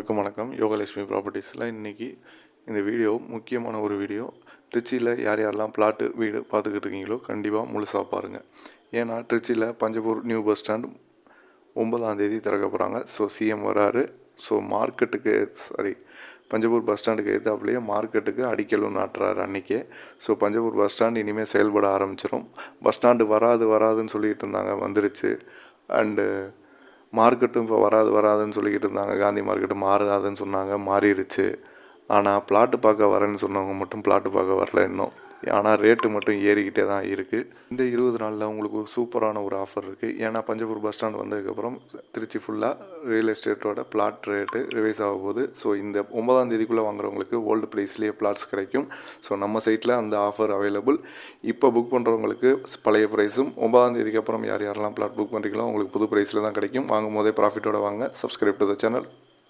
அனைவருக்கும் வணக்கம். யோகலட்சுமி ப்ராப்பர்ட்டிஸில் இன்றைக்கி இந்த வீடியோ முக்கியமான ஒரு வீடியோ. திருச்சியில் யார் யாரெல்லாம் பிளாட்டு வீடு பார்த்துக்கிட்டு இருக்கீங்களோ கண்டிப்பாக முழுசாக பாருங்கள் ஏன்னா ட்ரிச்சியில் பஞ்சபூர் நியூ பஸ் ஸ்டாண்ட் ஒன்பதாம் தேதி திறக்க போகிறாங்க ஸோ சிஎம் வராரு. ஸோ மார்க்கெட்டுக்கு சாரி பஞ்சபூர் பஸ் ஸ்டாண்டுக்கு எதிர்த்தாப்புலேயே மார்க்கெட்டுக்கு அடிக்கலும் நாட்டுறாரு அன்றைக்கே ஸோ பஞ்சபூர் பஸ் ஸ்டாண்ட் இனிமேல் செயல்பட ஆரம்பிச்சிடும் பஸ் ஸ்டாண்டு வராது வராதுன்னு சொல்லிட்டு இருந்தாங்க வந்துருச்சு. அண்டு மார்க்கெட்டும் இப்போ வராது வராதுன்னு சொல்லிக்கிட்டு இருந்தாங்க. காந்தி மார்க்கெட்டு மாறாதுன்னு சொன்னாங்க. மாறிடுச்சு ஆனால் பிளாட்டு பார்க்க வரேன்னு சொன்னவங்க மட்டும் பிளாட்டு பார்க்க வரல இன்னும். ஆனால் ரேட்டு மட்டும் ஏறிக்கிட்டே தான் இருக்குது இந்த இருபது நாளில் உங்களுக்கு ஒரு சூப்பரான ஒரு ஆஃபர் இருக்குது ஏன்னா பஞ்சபூர் பஸ் ஸ்டாண்ட் வந்ததுக்கப்புறம் திருச்சி ஃபுல்லாக ரியல் எஸ்டேட்டோட பிளாட் ரேட்டு ரிவைஸ் ஆக போகுது. ஸோ இந்த ஒன்பதாம் தேதிக்குள்ளே வாங்குறவங்களுக்கு ஓல்டு ப்ரைஸ்லேயே பிளாட்ஸ் கிடைக்கும். ஸோ நம்ம சைட்டில் அந்த ஆஃபர் அவைலபிள் இப்போ புக் பண்ணுறவங்களுக்கு பழைய ப்ரைஸும் ஒன்பதாம் தேதிக்கு அப்புறம் யார் யாரெல்லாம் பிளாட் புக் பண்ணுறீங்களோ உங்களுக்கு புது ப்ரைஸில் தான் கிடைக்கும். வாங்கும் போதே ப்ராஃபிட்டோட வாங்க. Subscribe to the channel